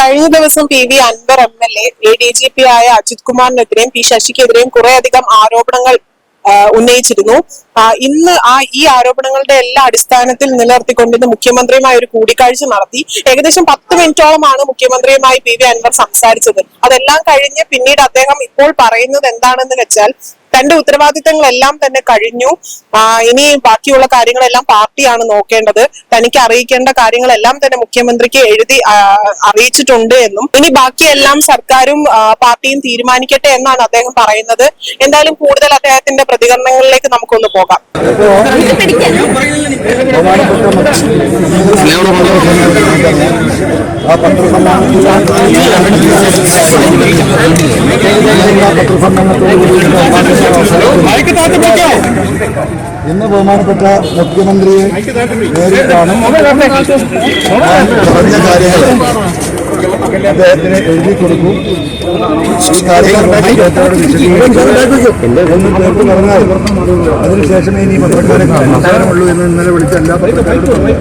കഴിഞ്ഞ ദിവസം P V Anvar M L A A D G P ആയ Ajith കുമാറിനെതിരെയും P ശശിക്കെതിരെയും കുറെ അധികം ആരോപണങ്ങൾ ഉന്നയിച്ചിരുന്നു. ഇന്ന് ആ ഈ ആരോപണങ്ങളുടെ എല്ലാ അടിസ്ഥാനത്തിൽ നിലനിർത്തിക്കൊണ്ട് ഇന്ന് മുഖ്യമന്ത്രിയുമായി ഒരു കൂടിക്കാഴ്ച നടത്തി. ഏകദേശം പത്ത് മിനിറ്റോളമാണ് മുഖ്യമന്ത്രിയുമായി പി വി അൻവർ സംസാരിച്ചത്. അതെല്ലാം കഴിഞ്ഞ് പിന്നീട് അദ്ദേഹം ഇപ്പോൾ പറയുന്നത് എന്താണെന്ന് വെച്ചാൽ തന്റെ ഉത്തരവാദിത്തങ്ങളെല്ലാം തന്നെ കഴിഞ്ഞു. ഇനി ബാക്കിയുള്ള കാര്യങ്ങളെല്ലാം പാർട്ടിയാണ് നോക്കേണ്ടത്. തനിക്ക് അറിയിക്കേണ്ട കാര്യങ്ങളെല്ലാം തന്നെ മുഖ്യമന്ത്രിക്ക് എഴുതി അറിയിച്ചിട്ടുണ്ട് എന്നും. ഇനി ബാക്കിയെല്ലാം സർക്കാരും പാർട്ടിയും തീരുമാനിക്കട്ടെ എന്നാണ് അദ്ദേഹം പറയുന്നത്. എന്തായാലും കൂടുതൽ അദ്ദേഹത്തിന്റെ പ്രതികരണങ്ങളിലേക്ക് നമുക്കൊന്ന് പോകാം. ആ ഇന്ന് ബഹുമാനപ്പെട്ട മുഖ്യമന്ത്രിയെ നേരിട്ടാണ് പറഞ്ഞ കാര്യങ്ങൾ അദ്ദേഹത്തിന് എഴുതി കൊടുക്കും ഈ കാര്യങ്ങൾ പറഞ്ഞാൽ അതിനുശേഷമേ ഇനി പത്രക്കാരെ കാണാൻ അവസാനമുള്ളൂ എന്ന് ഇന്നലെ വിളിച്ച എല്ലാ പത്രക്കാരോടും.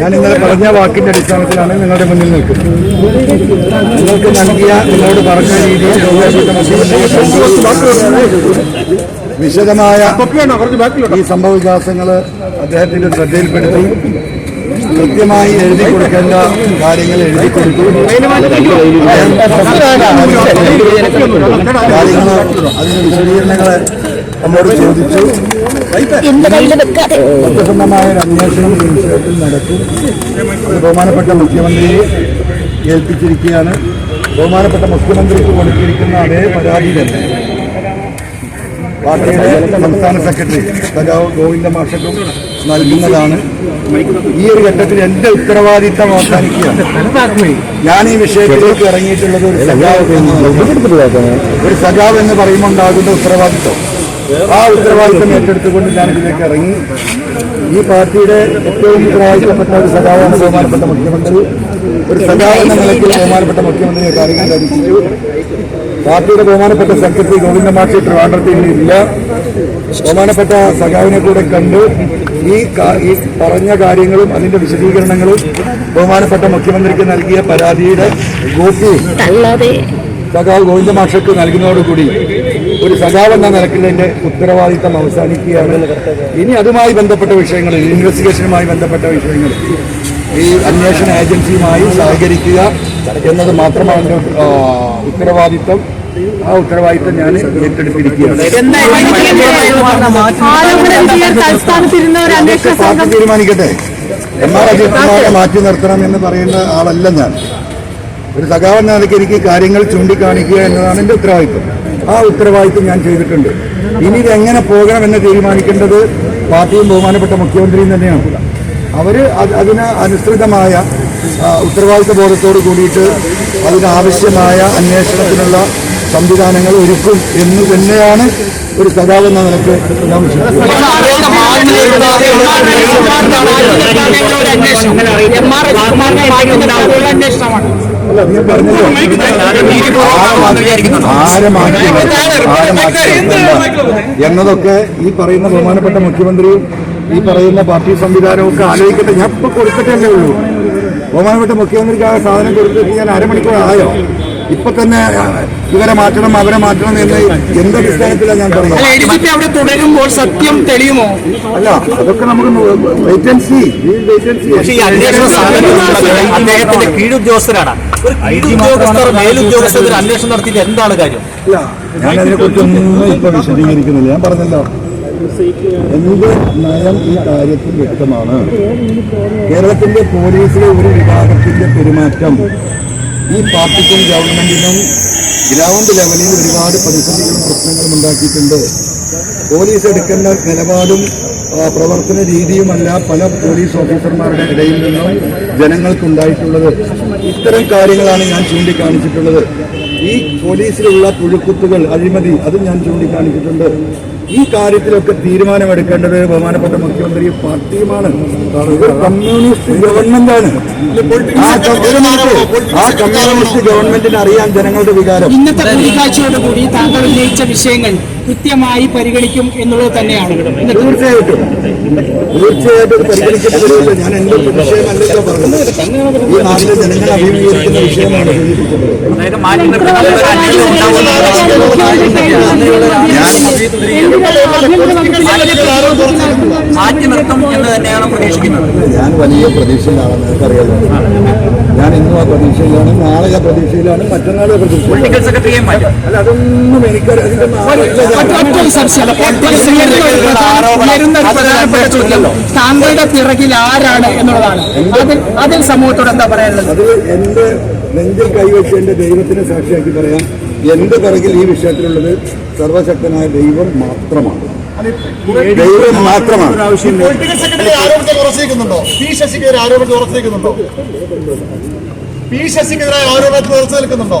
ഞാൻ ഇന്നലെ പറഞ്ഞ വാക്കിന്റെ അടിസ്ഥാനത്തിലാണ് നിങ്ങളുടെ മുന്നിൽ നിൽക്കുന്നത്. നിങ്ങൾക്ക് നൽകിയ നിങ്ങളോട് പറഞ്ഞ രീതിയിൽ വിശദമായ ഈ സംഭവ വികാസങ്ങൾ അദ്ദേഹത്തിന്റെ ശ്രദ്ധയിൽപ്പെടുത്തി കൃത്യമായി എഴുതി കൊടുക്കേണ്ട കാര്യങ്ങൾ എഴുതി കൊടുത്തു. കാര്യങ്ങൾ അതിന് വിശദീകരണങ്ങൾ നമ്മോട് ചോദിച്ചു. സത്യസന്ധമായ ഒരു അന്വേഷണം ഈ വിഷയത്തിൽ നടക്കും. ബഹുമാനപ്പെട്ട മുഖ്യമന്ത്രിയെ ഏൽപ്പിച്ചിരിക്കുകയാണ്. ബഹുമാനപ്പെട്ട മുഖ്യമന്ത്രിക്ക് കൊടുത്തിരിക്കുന്ന അതേ പരാതി തന്നെ. പാർട്ടിയുടെ സംസ്ഥാന സെക്രട്ടറി സഖാവ് ഗോവിന്ദ മാഷക്കും നൽകുന്നതാണ്. ഈ ഒരു ഘട്ടത്തിൽ എന്റെ ഉത്തരവാദിത്തം അവസാനിക്കുകയാണ്. ഞാൻ ഈ വിഷയത്തിലേക്ക് ഇറങ്ങിയിട്ടുള്ളത് ഒരു സഖാവ് എന്ന് ഒരു സഖാവ് എന്ന് പറയുമ്പോൾ ഉണ്ടാകുന്ന ഉത്തരവാദിത്തം ആ ഉത്തരവാദിത്തം ഏറ്റെടുത്തുകൊണ്ട് ഞാൻ ഇതിലേക്ക് ഇറങ്ങി. ഈ പാർട്ടിയുടെ ഏറ്റവും ഉത്തരവാദിത്തപ്പെട്ട ഒരു സഖാവാണ് ബഹുമാനപ്പെട്ട മുഖ്യമന്ത്രി. ഒരു സഖാവ് എന്ന നിലയ്ക്ക് ബഹുമാനപ്പെട്ട മുഖ്യമന്ത്രിയെ കാര്യങ്ങൾ ധരിച്ചു പാർട്ടിയുടെ ബഹുമാനപ്പെട്ട സെക്രട്ടറി ഗോവിന്ദ മാഷി ട്രിവാൻഡ്രത്തിൽ ഇല്ല. ബഹുമാനപ്പെട്ട സഖാവിനെ കൂടെ കണ്ട്. ഈ ഈ പറഞ്ഞ കാര്യങ്ങളും അതിന്റെ വിശദീകരണങ്ങളും ബഹുമാനപ്പെട്ട മുഖ്യമന്ത്രിക്ക് നൽകിയ പരാതിയുടെ കോപ്പി സഖാവ് ഗോവിന്ദ മാഷക്ക് നൽകുന്നതോടുകൂടി ഒരു സഖാവ് എന്ന നിലക്കിൽ എന്റെ ഉത്തരവാദിത്തം അവസാനിക്കുകയാണ്. ഇനി അതുമായി ബന്ധപ്പെട്ട വിഷയങ്ങൾ ഇൻവെസ്റ്റിഗേഷനുമായി ബന്ധപ്പെട്ട വിഷയങ്ങൾ ഈ അന്വേഷണ ഏജൻസിയുമായി സഹകരിക്കുക എന്നത് മാത്രമാണ് എന്റെ ഉത്തരവാദിത്തം. ആ ഉത്തരവാദിത്തം ഞാൻ ഏറ്റെടുത്തിരിക്കുകയാണ്. തീരുമാനിക്കട്ടെ? എം ആർ അജിത് മാറ്റി നിർത്തണം എന്ന് പറയുന്ന ആളല്ല ഞാൻ. ഒരു സഖാവ് നിലയ്ക്ക് എനിക്ക് കാര്യങ്ങൾ ചൂണ്ടിക്കാണിക്കുക എന്നതാണ് എന്റെ ഉത്തരവാദിത്വം ആ ഉത്തരവാദിത്വം ഞാൻ ചെയ്തിട്ടുണ്ട് ഇനി ഇതെങ്ങനെ പോകണമെന്ന് തീരുമാനിക്കേണ്ടത് പാർട്ടിയും ബഹുമാനപ്പെട്ട മുഖ്യമന്ത്രിയും തന്നെയാണ് അവർ അത് അതിന് അനുസൃതമായ ഉത്തരവാദിത്വ ബോധത്തോട് കൂടിയിട്ട് അതിനാവശ്യമായ അന്വേഷണത്തിനുള്ള സംവിധാനങ്ങൾ ഒരുക്കും എന്ന് തന്നെയാണ് ഒരു സഖാവ് എന്ന നിലയ്ക്ക് ഞാൻ വിശ്വസിക്കുന്നത് അല്ല നീ പറഞ്ഞല്ലോ ആരെ മാറ്റി ആരെ മാറ്റി നിർത്തണ്ട എന്നതൊക്കെ ഈ പറയുന്ന ബഹുമാനപ്പെട്ട മുഖ്യമന്ത്രിയും ഈ പറയുന്ന പാർട്ടി സംവിധാനവും ഒക്കെ ആലോചിക്കട്ടെ. ഞാൻ ഇപ്പൊ കൊടുത്തിട്ടേ ഉള്ളൂ. ബഹുമാനപ്പെട്ട മുഖ്യമന്ത്രിക്ക് ആ സാധനം കൊടുത്തിട്ട് ഞാൻ അരമണിക്കൂർ ആയോ ഇപ്പൊ തന്നെ ഇവരെ മാറ്റണം അവരെ മാറ്റണം എന്ന് എന്ത് അടിസ്ഥാനത്തിലാണ് ഞാൻ പറയുന്നത് അവിടെ തുടരുമ്പോൾ സത്യം തെളിയുമോ? അല്ല അതൊക്കെ നമുക്ക് wait and see wait and പക്ഷേ സീ ഈ അന്വേഷണ സ്ഥാപനത്തിലുള്ളത് അദ്ദേഹത്തിന്റെ കീഴുദ്യോഗസ്ഥരാണ് ഒരു കീഴുദ്യോഗസ്ഥർ മേലുദ്യോഗസ്ഥർ ഒരു അന്വേഷണം നടത്തിയിട്ട് എന്താണ് കാര്യം? ഞാൻ അതിനെക്കുറിച്ചൊന്നും ഇപ്പൊ വിശദീകരിക്കുന്നില്ല. ഞാൻ പറഞ്ഞല്ലോ. എന്ത് നയം ഈ കാര്യത്തിൽ വ്യക്തമാണ്? കേരളത്തിന്റെ പോലീസിലെ ഒരു വിഭാഗത്തിന്റെ പെരുമാറ്റം. ഈ പാർട്ടിക്കും ഗവൺമെന്റിനും ഗ്രൗണ്ട് ലെവലിൽ ഒരുപാട് പ്രതിസന്ധികളും പ്രശ്നങ്ങളും ഉണ്ടാക്കിയിട്ടുണ്ട്. പോലീസ് എടുക്കേണ്ട നിലപാടും പ്രവർത്തന രീതിയുമല്ല പല പോലീസ് ഓഫീസർമാരുടെ ഇടയിൽ നിന്നും ജനങ്ങൾക്കുണ്ടായിട്ടുള്ളത്. ഇത്തരം കാര്യങ്ങളാണ് ഞാൻ ചൂണ്ടിക്കാണിച്ചിട്ടുള്ളത്. ഈ പോലീസിലുള്ള പുഴുക്കുത്തുകൾ അഴിമതി അതും ഞാൻ ചൂണ്ടിക്കാണിച്ചിട്ടുണ്ട്. ഈ കാര്യത്തിലൊക്കെ തീരുമാനമെടുക്കേണ്ടത് ബഹുമാനപ്പെട്ട മുഖ്യമന്ത്രി പാർട്ടിയുമാണ്. കമ്മ്യൂണിസ്റ്റ് ഗവൺമെന്റാണ്. ആ കമ്മ്യൂണിസ്റ്റ് ഗവൺമെന്റിന് അറിയാൻ ജനങ്ങളുടെ വികാരം. ഇന്നത്തെ കൂടി താങ്കൾ ഉന്നയിച്ച വിഷയങ്ങൾ കൃത്യമായി പരിഗണിക്കും എന്നുള്ളത് തന്നെയാണ്. തീർച്ചയായിട്ടും. തീർച്ചയായിട്ടും പരിഗണിക്കപ്പെടുകയില്ല ഞാൻ എന്റെ വിഷയമല്ലല്ലോ പറഞ്ഞത്. ഈ നാട്ടിലെ ജനങ്ങൾ അഭിമുഖീകരിക്കുന്ന വിഷയമാണ് ഞാൻ വലിയ പ്രതീക്ഷയിലാണ് നിങ്ങൾക്കറിയാലോ. ഞാൻ ഇന്നും ആ പ്രതീക്ഷയിലാണ് നാളെ ആ പ്രതീക്ഷയിലാണ് മറ്റന്നാളെ പ്രതീക്ഷ പ്രതീക്ഷയിലാണ്. അല്ല അതൊന്നും എനിക്കറിയാം. അതിന്റെ നാളെ താങ്കളുടെ പിറകിൽ ആരാണ് എന്നുള്ളതാണ്. അതിൽ അതിൽ സമൂഹത്തോട് എന്താ പറയാനുള്ളത്? അത് എന്റെ നെഞ്ചിൽ കൈവച്ച് എന്റെ ദൈവത്തിനെ സാക്ഷിയാക്കി പറയാം എന്റെ പിറകിൽ ഈ വിഷയത്തിലുള്ളത് സർവശക്തനായ ദൈവം മാത്രമാണ്. ദൈവം മാത്രമാണ്. പി ശശിക്കെതിരായ ആരോപണത്തിൽ ഉറച്ചു നിൽക്കുന്നുണ്ടോ?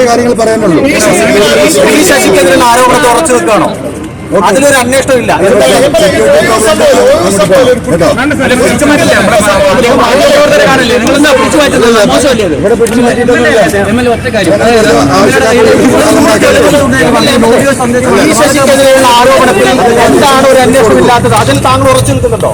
കാര്യങ്ങൾ അതിലൊരു അന്വേഷണം ഇല്ല ആരോപണത്തിൽ എന്താണ് ഒരു അന്വേഷണം ഇല്ലാത്തത് അതിൽ താങ്കൾ ഉറച്ചു നിൽക്കുന്നുണ്ടോ?